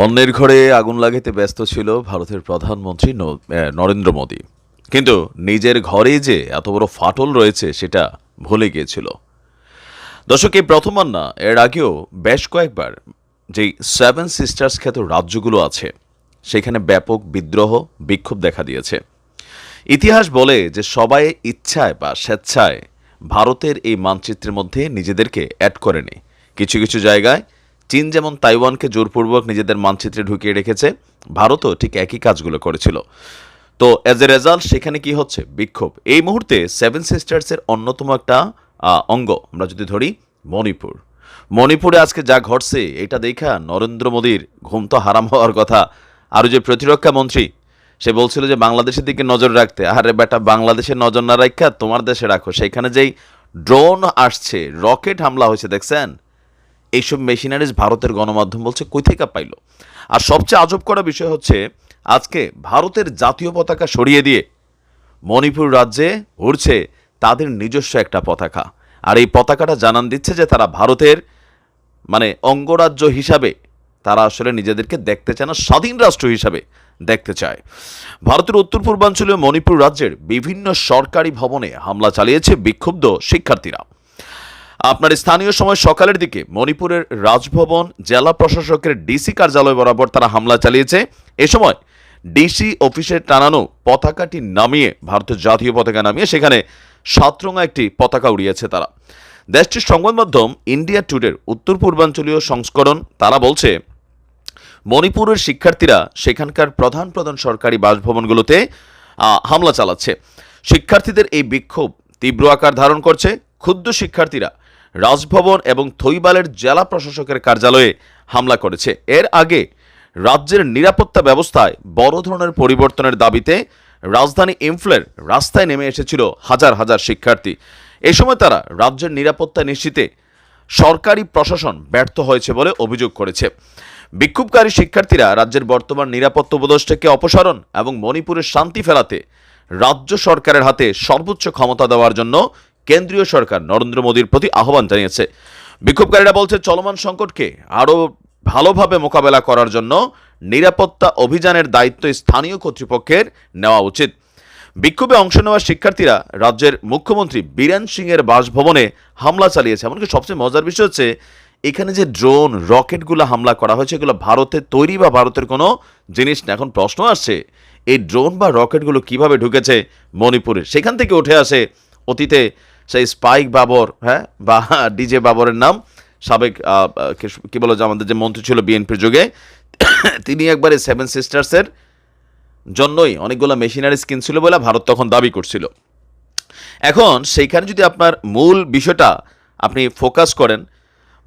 অন্যের ঘরে আগুন লাগাতে ব্যস্ত ছিল ভারতের প্রধানমন্ত্রী নরেন্দ্র মোদী। কিন্তু নিজের ঘরে যে এত বড় ফাটল রয়েছে, সেটা ভুলে গিয়েছিল। দর্শক, এই প্রথমবার না এর আগেও বেশ কয়েকবার যেই সেভেন সিস্টার্স খ্যাত রাজ্যগুলো আছে, সেখানে ব্যাপক বিদ্রোহ, বিক্ষোভ দেখা দিয়েছে। ইতিহাস বলে যে সবাই ইচ্ছায় বা স্বেচ্ছায় ভারতের এই মানচিত্রের মধ্যে নিজেদেরকে অ্যাড করেনি। কিছু কিছু জায়গায় চীন যেমন তাইওয়ানকে জোরপূর্বক নিজেদের মানচিত্রে ঢুকিয়ে রেখেছে, ভারতও ঠিক একই কাজগুলো করেছিল। তো অ্যাজ এ রেজাল্ট সেখানে কি হচ্ছে? বিক্ষোভ। এই মুহূর্তে সেভেন সিস্টার্সের অন্যতম একটা অঙ্গ, আমরা যদি ধরি, মণিপুর। মণিপুরে আজকে যা ঘটছে, এটা দেখা নরেন্দ্র মোদীর ঘুম তো হারাম হওয়ার কথা। আরও যে প্রতিরক্ষা মন্ত্রী, সে বলছিল যে বাংলাদেশের দিকে নজর রাখতে। আরে বেটা, বাংলাদেশের নজর না রাখা তোমার দেশে রাখো। সেখানে যেই ড্রোন আসছে রকেট হামলা হয়েছে, দেখছেন? এইসব মেশিনারিজ ভারতের গণমাধ্যম বলছে, কই থেকে পাইল? আর সবচেয়ে আজব করা বিষয় হচ্ছে, আজকে ভারতের জাতীয় পতাকা সরিয়ে দিয়ে মণিপুর রাজ্যে উড়ছে তাদের নিজস্ব একটা পতাকা। আর এই পতাকাটা জানান দিচ্ছে যে তারা ভারতের মানে অঙ্গরাজ্য হিসাবে তারা আসলে নিজেদেরকে দেখতে চায় না, স্বাধীন রাষ্ট্র হিসাবে দেখতে চায়। ভারতের উত্তর পূর্বাঞ্চলীয় মণিপুর রাজ্যের বিভিন্ন সরকারি ভবনে হামলা চালিয়েছে বিক্ষুব্ধ শিক্ষার্থীরা। আপনার স্থানীয় সময় সকালের দিকে মণিপুরের রাজভবন জেলা প্রশাসকের ডিসি কার্যালয় বরাবর তারা হামলা চালিয়েছে। এ সময় ডিসি অফিসে টানানো পতাকাটি নামিয়ে ভারতের জাতীয় পতাকা নামিয়ে সেখানে সাতরঙা একটি পতাকা উড়িয়েছে তারা। দেশটির সংবাদ মাধ্যম ইন্ডিয়া টুডের উত্তর পূর্বাঞ্চলীয় সংস্করণ, তারা বলছে, মণিপুরের শিক্ষার্থীরা সেখানকার প্রধান প্রধান সরকারি বাসভবনগুলোতে হামলা চালাচ্ছে। শিক্ষার্থীদের এই বিক্ষোভ তীব্র আকার ধারণ করছে। ক্ষুদ্র শিক্ষার্থীরা রাজভবন এবং থৈবালের জেলা প্রশাসকের কার্যালয়ে হামলা করেছে। এর আগে রাজ্যের নিরাপত্তা ব্যবস্থায় বড় ধরনের পরিবর্তনের দাবিতে রাজধানী ইমফ্লের রাস্তায় নেমে এসেছিল হাজার হাজার শিক্ষার্থী। এ সময় তারা রাজ্যের নিরাপত্তা নিশ্চিতে সরকারি প্রশাসন ব্যর্থ হয়েছে বলে অভিযোগ করেছে। বিক্ষোভকারী শিক্ষার্থীরা রাজ্যের বর্তমান নিরাপত্তা উপদেষ্টাকে অপসারণ এবং মণিপুরের শান্তি ফেরাতে রাজ্য সরকারের হাতে সর্বোচ্চ ক্ষমতা দেওয়ার জন্য কেন্দ্রীয় সরকার নরেন্দ্র মোদীর প্রতি আহ্বান জানিয়েছে। বিক্ষোভকারীরা বলছে, চলমান সংকটকে আরও ভালোভাবে মোকাবেলা করার জন্য নিরাপত্তা অভিযানের দায়িত্ব স্থানীয় কর্তৃপক্ষের নেওয়া উচিত। বিক্ষোভে অংশ নেওয়া শিক্ষার্থীরা রাজ্যের মুখ্যমন্ত্রী বীরেন সিংয়ের বাসভবনে হামলা চালিয়েছে। এমনকি সবচেয়ে মজার বিষয় হচ্ছে, এখানে যে ড্রোন, রকেটগুলো হামলা করা হয়েছে, এগুলো ভারতের তৈরি বা ভারতের কোনো জিনিস না। এখন প্রশ্ন আসছে, এই ড্রোন বা রকেটগুলো কীভাবে ঢুকেছে মণিপুরে? সেখান থেকে উঠে আসে অতীতে সেই স্পাইক বাবর হ্যাঁ বা ডিজে বাবরের নাম, সাবেক কি- বলো যে আমাদের যে মন্ত্রী ছিল বিএনপির যুগে, তিনি একবারে সেভেন সিস্টার্সের জন্যই অনেকগুলো মেশিনারিজ কিনছিল বলে ভারত তখন দাবি করছিল। এখন সেইখানে যদি আপনার মূল বিষয়টা আপনি ফোকাস করেন,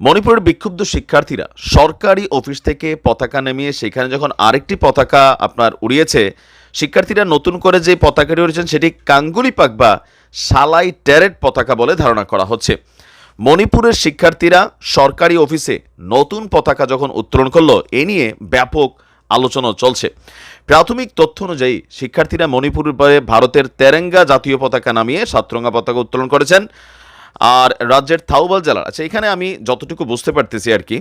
মণিপুরের বিক্ষুব্ধ শিক্ষার্থীরা সরকারি অফিস থেকে পতাকা নামিয়ে সেখানে যখন আরেকটি পতাকা আপনার উড়িয়েছে, শিক্ষার্থীরা নতুন করে যে পতাকাটি উড়িয়েছেন সেটি কাঙ্গুলি পাক বা সালাই ট্যারেট পতাকা বলে ধারণা করা হচ্ছে। মণিপুরের শিক্ষার্থীরা সরকারি অফিসে নতুন পতাকা যখন উত্তোলন করল, এ নিয়ে ব্যাপক আলোচনা চলছে। প্রাথমিক তথ্য অনুযায়ী, শিক্ষার্থীরা মণিপুরের পরে ভারতের তেরেঙ্গা জাতীয় পতাকা নামিয়ে সাতরঙ্গা পতাকা উত্তোলন করেছেন। আর রাজ্যের থাউবাল জেলার আচ্ছা এখানে আমি যতটুকু বুঝতে পারতেছি আর কি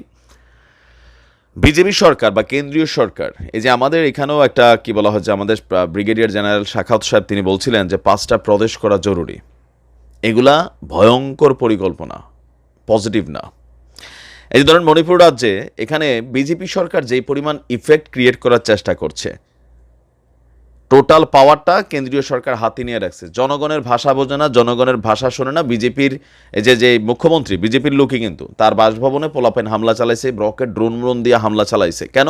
বিজেপি সরকার বা কেন্দ্রীয় সরকার, এই যে আমাদের এখানেও একটা কি বলা হচ্ছে আমাদের ব্রিগেডিয়ার জেনারেল শাখাত সাহেব তিনি বলছিলেন যে পাঁচটা প্রদেশ করা জরুরি। এগুলা ভয়ঙ্কর পরিকল্পনা, পজিটিভ না। এই ধরেন মণিপুর রাজ্যে এখানে বিজেপি সরকার যেই পরিমাণ ইফেক্ট ক্রিয়েট করার চেষ্টা করছে টোটাল পাওয়ারটা কেন্দ্রীয় সরকার হাতে নিয়ে রাখছে। জনগণের ভাষা বোঝে না, জনগণের ভাষা শোনে না। বিজেপির যে যে মুখ্যমন্ত্রী, বিজেপির লোকই কিন্তু। তার বাসভবনে পোলাপেন হামলা চালাইছে, রকেট, ড্রোন ড্রোন দিয়ে হামলা চালাইছে। কেন?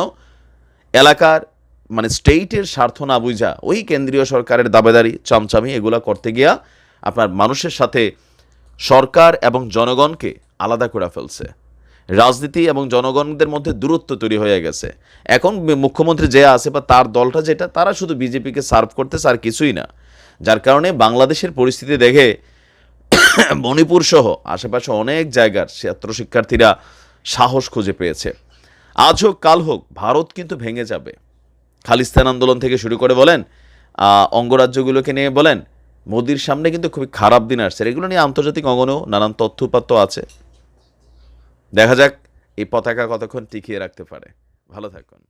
এলাকার মানে স্টেটের স্বার্থ না বুঝা ওই কেন্দ্রীয় সরকারের দাবেদারি, চামচামি, এগুলা করতে গিয়া আপনার মানুষের সাথে সরকার এবং জনগণকে আলাদা করে ফেলছে। রাজনীতি এবং জনগণদের মধ্যে দূরত্ব তৈরি হয়ে গেছে। এখন মুখ্যমন্ত্রী যে আছে বা তার দলটা যেটা, তারা শুধু বিজেপিকে সার্ভ করতেছে আর কিছুই না। যার কারণে বাংলাদেশের পরিস্থিতি দেখে মণিপুর সহ আশেপাশে অনেক জায়গার ছাত্র শিক্ষার্থীরা সাহস খুঁজে পেয়েছে। আজ হোক, কাল হোক, ভারত কিন্তু ভেঙে যাবে। খালিস্তান আন্দোলন থেকে শুরু করে বলেন অঙ্গরাজ্যগুলোকে নিয়ে বলেন, মোদির সামনে কিন্তু খুবই খারাপ দিন আসছে। এগুলো নিয়ে আন্তর্জাতিক অঙ্গনেও নানান তথ্য উপাত্ত আছে। দেখা যাক এই পতাকা কতক্ষণ টিকিয়ে রাখতে পারে। ভালো থাকুন।